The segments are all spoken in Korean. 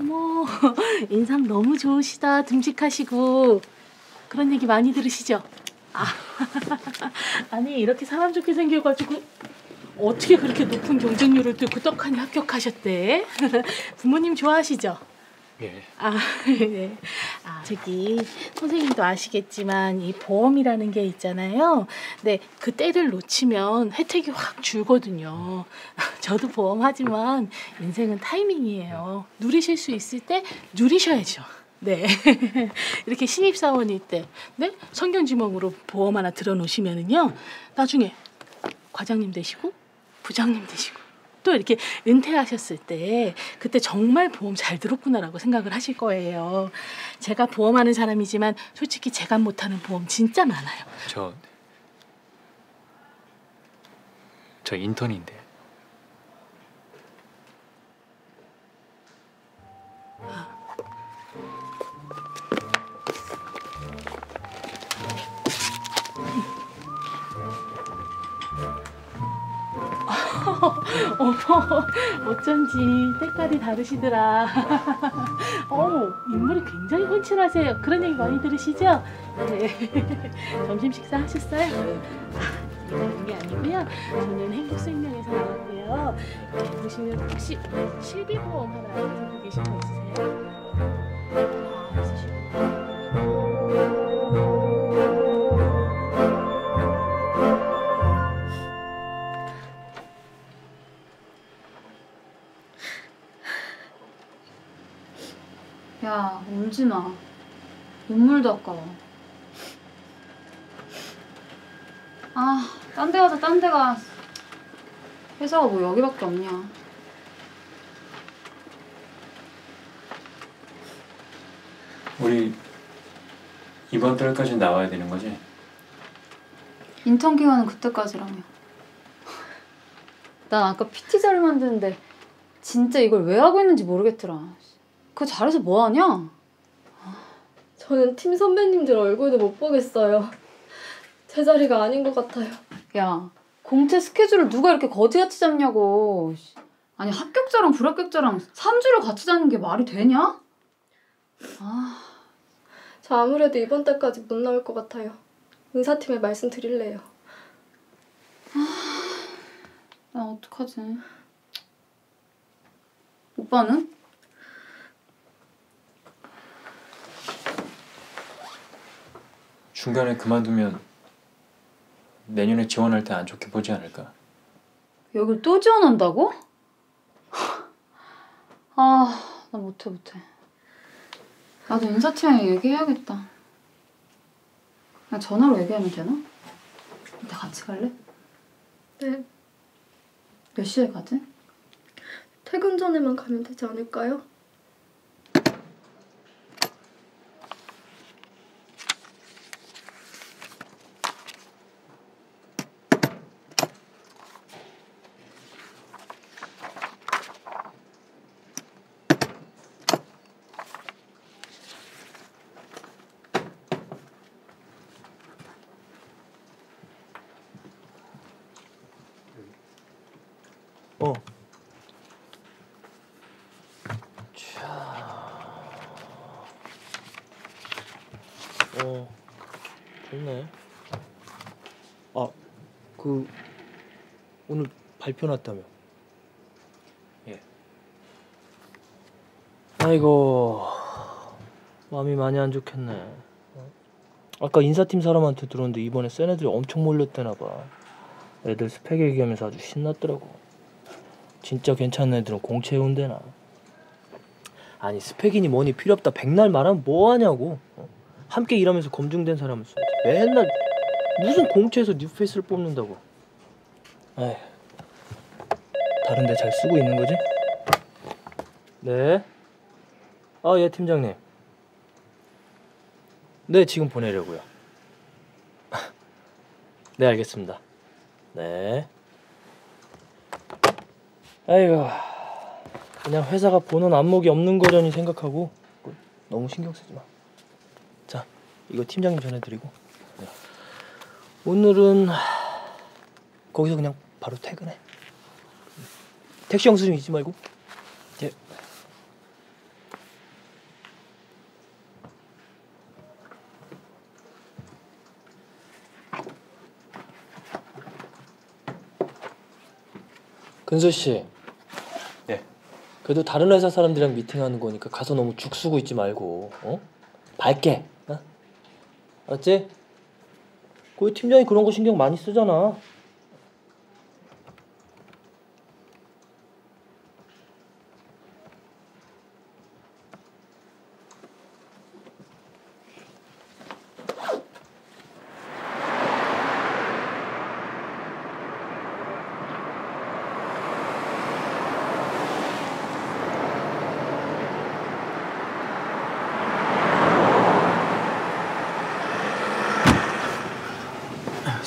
어머, 인상 너무 좋으시다. 듬직하시고. 그런 얘기 많이 들으시죠? 아, 아니 이렇게 사람 좋게 생겨가지고 어떻게 그렇게 높은 경쟁률을 뚫고 떡하니 합격하셨대? 부모님 좋아하시죠? 예. 아, 네. 아, 저기 선생님도 아시겠지만 이 보험이라는 게 있잖아요. 네, 그 때를 놓치면 혜택이 확 줄거든요. 저도 보험하지만 인생은 타이밍이에요. 누리실 수 있을 때 누리셔야죠. 네. 이렇게 신입사원일 때, 네? 성견지명으로 보험 하나 들어놓으시면은요, 나중에 과장님 되시고, 부장님 되시고, 또 이렇게 은퇴하셨을 때, 그때 정말 보험 잘 들었구나라고 생각을 하실 거예요. 제가 보험하는 사람이지만, 솔직히 제가 못하는 보험 진짜 많아요. 저, 저 인턴인데. 어머, 어쩐지 때깔이 다르시더라. 어우, 인물이 굉장히 훤칠하세요. 그런 얘기 많이 들으시죠? 네. 점심 식사 하셨어요? 아, 이런 게 아니고요. 저는 행복생명에서 나왔고요. 네, 보시면 혹시 실비보험 하나 알고 계신 거 있으세요? 아, 있으시구나. 울지 마. 눈물도 아까워. 아, 딴 데 가자, 딴 데 가. 회사가 뭐 여기밖에 없냐. 우리 이번 달까지 나와야 되는 거지? 인턴 기간은 그때까지라며. 난 아까 PT 자료 만드는데 진짜 이걸 왜 하고 있는지 모르겠더라. 그거 잘해서 뭐 하냐? 저는 팀 선배님들 얼굴도 못 보겠어요. 제 자리가 아닌 것 같아요. 야, 공채 스케줄을 누가 이렇게 거지같이 잡냐고. 아니, 합격자랑 불합격자랑 3주를 같이 자는 게 말이 되냐? 아, 저 아무래도 이번 달까지 못 나올 것 같아요. 인사팀에 말씀드릴래요. 나 어떡하지? 오빠는? 중간에 그만두면 내년에 지원할 때 안 좋게 보지 않을까? 여길 또 지원한다고? 아, 나 못해, 못해. 나도 인사팀에 얘기해야겠다. 그냥 전화로 얘기하면 되나? 나 같이 갈래? 네, 몇 시에 가지? 퇴근 전에만 가면 되지 않을까요? 어. 자. 어. 좋네. 아, 그 오늘 발표 났다며. 예. 아이고. 마음이 많이 안 좋겠네. 어? 아까 인사팀 사람한테 들었는데 이번에 센 애들이 엄청 몰렸대나 봐. 애들 스펙 얘기하면서 아주 신났더라고. 진짜 괜찮은 애들은 공채 온대나. 아니 스펙이니 뭐니 필요 없다. 백날 말하면 뭐 하냐고. 어? 함께 일하면서 검증된 사람은 써야지. 맨날 무슨 공채에서 뉴페이스를 뽑는다고. 에휴. 다른데 잘 쓰고 있는 거지? 네. 아, 예, 팀장님. 네, 지금 보내려고요. 네, 알겠습니다. 네. 아이고, 그냥 회사가 보는 안목이 없는 거려니 생각하고 뭐 너무 신경 쓰지 마. 이거 팀장님 전해드리고 오늘은 거기서 그냥 바로 퇴근해 택시 영수증 잊지 말고 예. 근수 씨. 예. 그래도 다른 회사 사람들이랑 미팅하는 거니까 가서 너무 죽 쓰고 있지 말고, 어? 밝게. 어? 알았지? 거기 팀장이 그런 거 신경 많이 쓰잖아.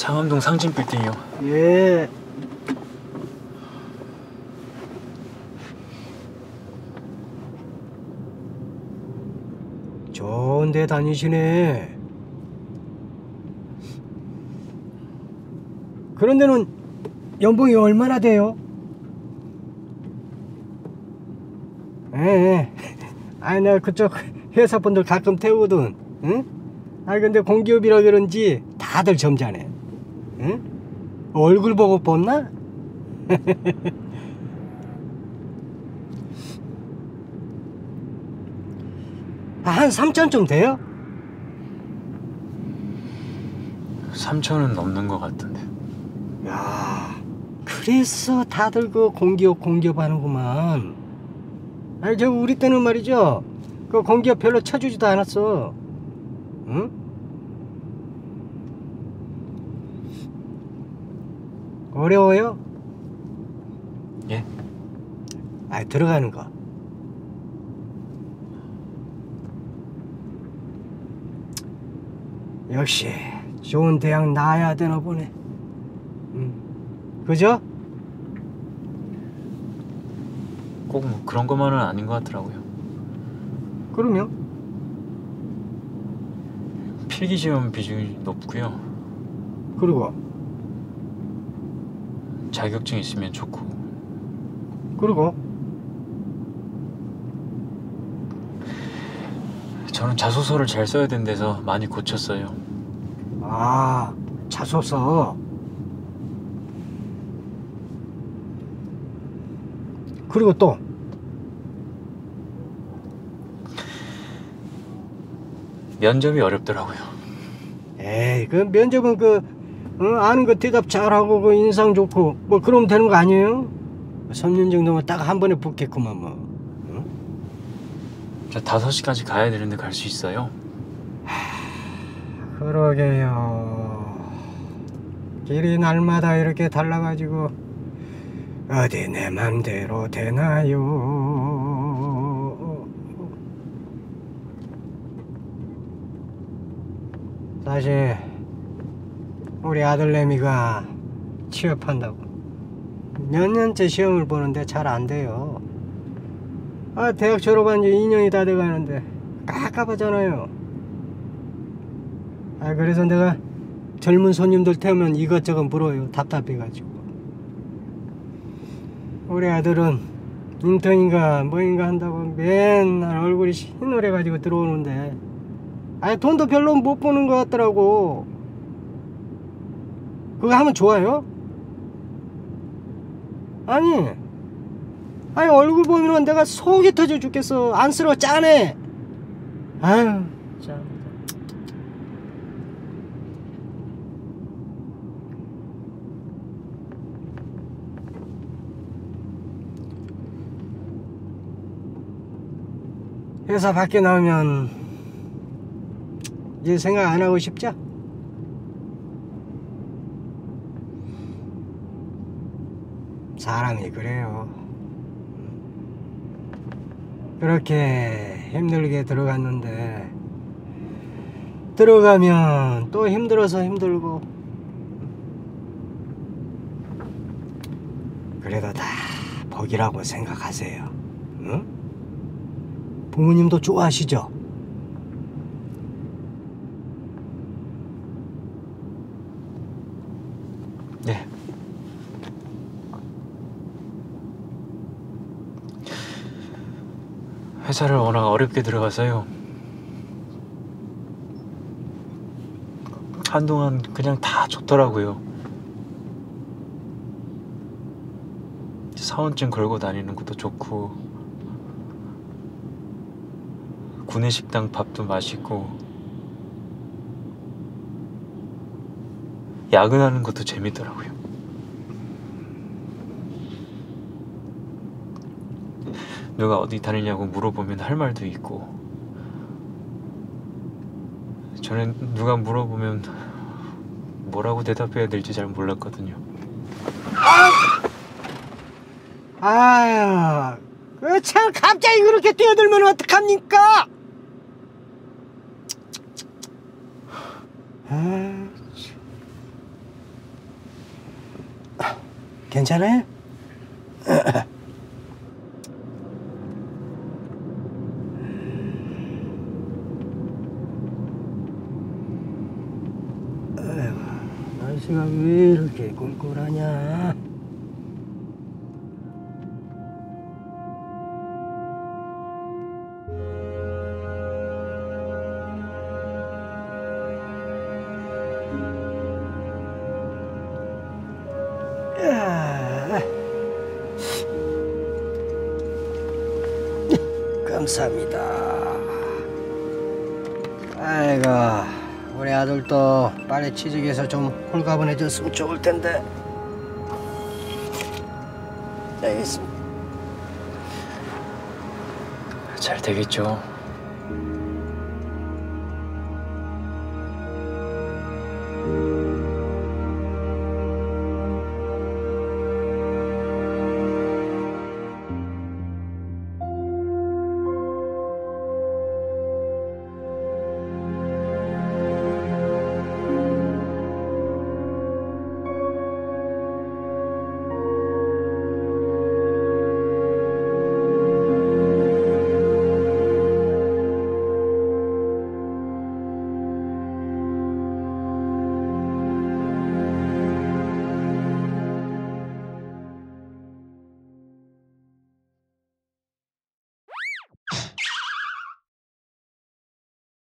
상암동 상진 빌딩이요. 예. 좋은 데 다니시네. 그런 데는 연봉이 얼마나 돼요? 예, 예. 아니, 내가 그쪽 회사 분들 가끔 태우거든. 응? 아, 근데 공기업이라 그런지 다들 점잖네. 응? 얼굴 보고 뽑나? 한 3천쯤 돼요? 3천은 넘는 것 같은데. 야, 그래서 다들 그 공기업 공기업 하는구만. 아니 저 우리 때는 말이죠. 그 공기업 별로 쳐주지도 않았어. 응? 어려워요? 예? 아 들어가는 거. 역시 좋은 대학 나야 되나 보네. 음. 그죠? 꼭 뭐 그런 것만은 아닌 것 같더라고요. 그러면 필기 시험 비중이 높고요. 그리고 자격증 있으면 좋고. 그리고 저는 자소서를 잘 써야 된대서 많이 고쳤어요. 아 자소서 그리고 또 면접이 어렵더라고요. 에이 그 면접은 그 어, 아는 거 대답 잘하고 그 인상 좋고 뭐 그러면 되는 거 아니에요? 3년 정도면 딱 한 번에 붙겠구만 뭐. 저 5시까지 가야 되는데 갈 수 있어요? 그러게요. 길이 날마다 이렇게 달라가지고 어디 내 맘대로 되나요? 사실 우리 아들내미가 취업한다고. 몇 년째 시험을 보는데 잘 안 돼요. 아 대학 졸업한 지 2년이 다 돼가는데 깝깝하잖아요. 아 그래서 내가 젊은 손님들 태우면 이것저것 물어요. 답답해가지고. 우리 아들은 인턴인가 뭐인가 한다고 맨날 얼굴이 흰노래가지고 들어오는데. 아니 돈도 별로 못 버는 것 같더라고 그거 하면 좋아요? 아니 아니 얼굴 보면 내가 속이 터져 죽겠어 안쓰러워 짠해 아유 짠 회사 밖에 나오면 이제 생각 안 하고 싶죠? 사람이 그래요. 그렇게 힘들게 들어갔는데 들어가면 또 힘들어서 힘들고 그래도 다 복이라고 생각하세요. 응? 부모님도 좋아하시죠? 네. 회사를 워낙 어렵게 들어가서요. 한동안 그냥 다 좋더라고요. 사원증 걸고 다니는 것도 좋고 구내 식당 밥도 맛있고 야근하는 것도 재밌더라고요. 누가 어디 다니냐고 물어보면 할 말도 있고 저는 누가 물어보면 뭐라고 대답해야 될지 잘 몰랐거든요. 아유, 그참 갑자기 그렇게 뛰어들면 어떡합니까? 아, 참. 괜찮아요? 날씨가 왜 이렇게 꿀꿀하냐? 야. 감사합니다. 아이고, 우리 아들도 빨리 취직해서 좀 홀가분해졌으면 좋을 텐데. 여기 있습니다. 잘 되겠죠.